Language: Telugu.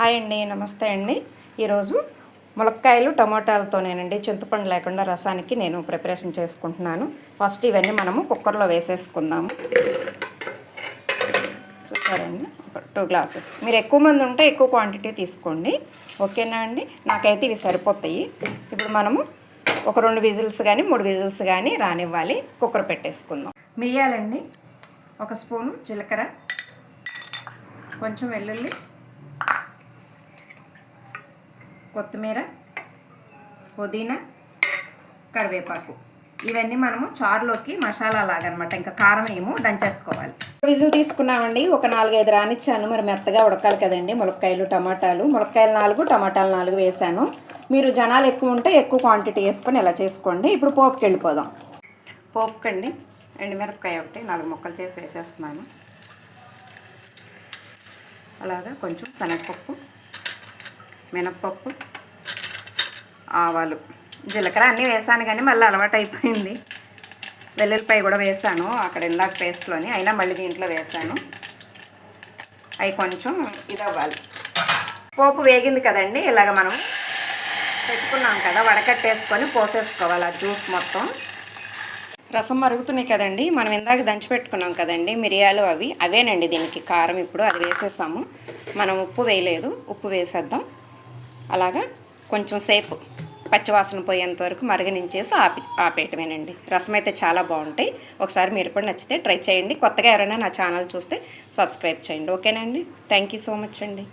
హాయ్ అండి నమస్తే అండి. ఈరోజు ములక్కాయలు టమోటాలతోనేనండి. చింతపండు లేకుండా రసానికి నేను ప్రిపరేషన్ చేసుకుంటున్నాను. ఫస్ట్ ఇవన్నీ మనము కుక్కర్లో వేసేసుకుందాము. చూసారండి? Two glasses. మీరు ఎక్కువ మంది ఉంటే ఎక్కువ క్వాంటిటీ తీసుకోండి. ఓకేనా అండి? నాకైతే ఇవి సరిపోతాయి. ఇప్పుడు మనము ఒక రెండు విజిల్స్ కానీ మూడు విజిల్స్ కానీ రానివ్వాలి. కుక్కర్ పెట్టేసుకుందాం. మిరియాలండి. ఒక స్పూను జీలకర్ర. కొంచెం వెల్లుల్లి. కొత్తిమీర పుదీనా కరివేపాకు. ఇవన్నీ మనము చారులోకి మసాలా లాగా అనమాట ఇంకా కారం ఏమో దంచేసుకోవాలి. విజిల్ తీసుకున్నామండి. ఒక నాలుగైదు రానిచ్చాను. మరి మెత్తగా ఉడకాలి కదండి. ములక్కాయలు టమాటాలు. ములక్కాయలు నాలుగు టమాటాలు నాలుగు వేసాను. మీరు జనాలు ఎక్కువ ఉంటే ఎక్కువ క్వాంటిటీ వేసుకొని ఇలా చేసుకోండి. ఇప్పుడు పోపుకి వెళ్ళిపోదాం. పోపుకండి. ఎండుమిరపకాయ ఒకటి నాలుగు ముక్కలు చేసి వేసేస్తున్నాను. అలాగా కొంచెం శనగపప్పు. మినప్పప్పు ఆవాలు జీలకర్ర అన్నీ వేసాను కానీ మళ్ళీ అలవాటు అయిపోయింది. వెల్లుల్లిపాయ కూడా వేసాను అక్కడ ఇందాక పేస్ట్లోని అయినా మళ్ళీ దీంట్లో వేసాను. అవి కొంచెం ఇది అవ్వాలి. పోపు వేగింది కదండి ఇలాగ మనం పెట్టుకున్నాం కదా వడకట్టేసుకొని పోసేసుకోవాలి ఆ జ్యూస్ మొత్తం. రసం మరుగుతున్నాయి కదండి మనం ఇందాక దంచి పెట్టుకున్నాం కదండి మిరియాలు అవి. అవేనండి దీనికి కారం ఇప్పుడు అది వేసేసాము. మనం ఉప్పు వేయలేదు ఉప్పు వేసేద్దాం. అలాగా కొంచెం సేపు పచ్చివాసన పోయేంత వరకు మరగనించేసి ఆపి ఆపేయటమేనండి. రసం అయితే చాలా బాగుంటాయి. ఒకసారి మీరు కూడా నచ్చితే ట్రై చేయండి. కొత్తగా ఎవరైనా నా ఛానల్ చూస్తే సబ్స్క్రైబ్ చేయండి. ఓకేనండి థ్యాంక్ యూ సో మచ్ అండి.